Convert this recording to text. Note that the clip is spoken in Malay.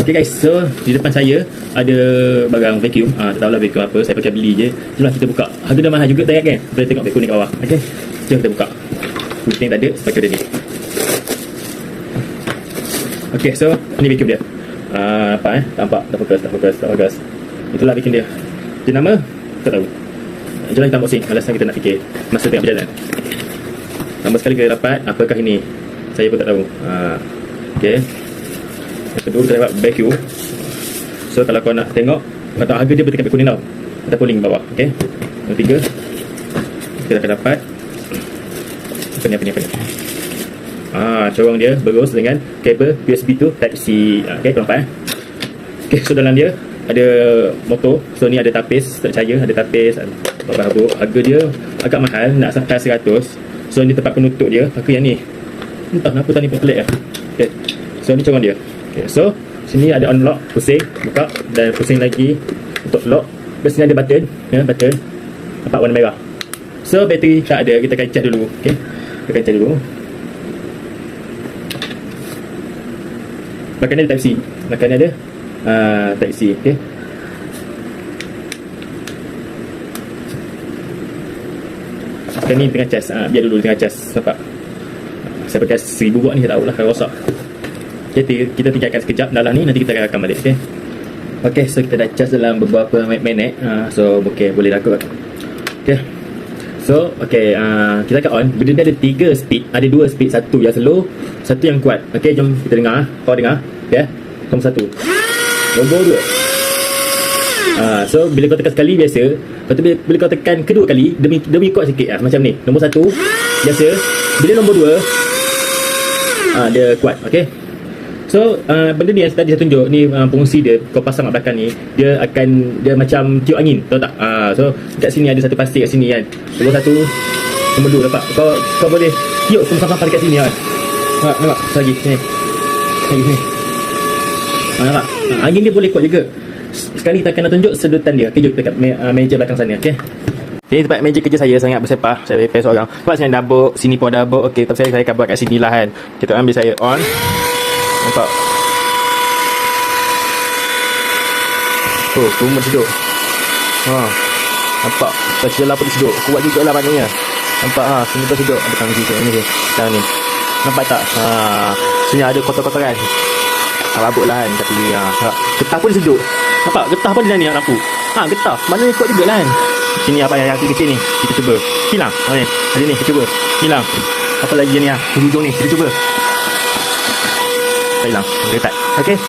Okay guys, so di depan saya ada barang vacuum. Ah, tak tahulah vacuum apa, saya pakai beli je. Jomlah kita buka. Harga dah mahal juga tak kan? Boleh tengok vacuum ni kat bawah. Okay. Jom kita buka. Kucing tak ada, sebab ada ni. Okay, so ni vacuum dia. Ah, apa eh? Tampak, tak fokus, tak fokus, tak fokus. Itulah vacuum dia. Dia nama? Tak tahu. Jomlah kita unboxing. Alasan kita nak fikir. Masa tengah berjalan. Lama sekali kita dapat. Apakah ini? Saya pun tak tahu. Ah, okay. Kedua kita dapat vacuum. So kalau kau nak tengok Kata harga dia berdekat vacuum ni tau. Ataupun link bawah Okay Yang tiga. Kita akan dapat. Apa ni apa ni apa ni? Ah, corong dia berus dengan kabel USB tu Type C. Ah, Okay, kau nampak eh? Okay, so dalam dia ada motor. So ni ada tapis, tak percaya Ada tapis, ada babak Harga dia agak mahal Nak sampai 100 So ni tempat penutup dia. Pakai yang ni? Entah kenapa tadi pun pelik lah Okay So ni corong dia Okay, so sini ada unlock, pusing, buka dan pusing lagi untuk lock. Sini ada button, ya, button. Nampak warna merah. So bateri tak ada, kita akan cas dulu. Okay. Kita akan cas dulu. Belakang ada type C. Belakang ada uh, type C, okay. Sekarang ni tengah cas. Uh, biar dulu tengah cas. Nampak? Saya pakai 1000 watt ni, tak tahulah kalau rosak. Okay, kita tinggalkan sekejap. Dalam ni nanti kita akan balik okay? Okay, so kita dah charge dalam beberapa minit. Uh, So, okay, boleh dah kot. Okay So, okay, uh, kita akan on. Benda dia ada tiga speed. Ada dua speed, satu yang slow Satu yang kuat. Okay, jom kita dengar Kau dengar Okay, nombor satu. Nombor dua. Uh, So, bila kau tekan sekali biasa. Lepas tu bila, bila kau tekan kedua kali Demi demi kuat sikit lah, macam ni. Nombor satu Biasa. Bila nombor dua uh, Dia kuat, okay So uh, benda ni yang tadi saya tunjuk ni uh, fungsi dia kau pasang kat belakang ni dia akan dia macam tiup angin tahu tak? Uh, so kat sini ada satu plastik kat sini kan. Nombor satu nombor dua dapat. Kau kau boleh tiup semua sampah dekat sini kan. Nampak nampak lagi ni. Lagi ni. Ah nampak. Uh, angin dia boleh kuat juga. Sekali kita akan tunjuk sedutan dia. Jom dekat me, uh, meja belakang sana okey. Ini tempat meja kerja saya sangat bersepah. Saya repair seorang. Sebab saya dabuk, sini pun dabuk. Okey, tapi saya saya akan buat kat sini lah kan. Kita ambil saya on. Nampak? Oh, rumah seduk Ha. Nampak? Baca dalam pun seduk Kuat juga lah maknanya Nampak? Ha Sini pun seduk Ada tangki kat ni Sekarang ni. Nampak tak? Ha. Sini ada kotor-kotoran Rabuk lah kan? Tapi ha, ha. Getah pun seduk Nampak? Getah pun dia ni lampu Ha getah. Maknanya kuat juga lah kan? Sini apa yang kaki kecil ni? Kita cuba. Hilang. Ha ni. Ada ni kita cuba. Hilang. Apa lagi ni ha? Hujung ni Kita cuba hilang. Dia tak. Okay.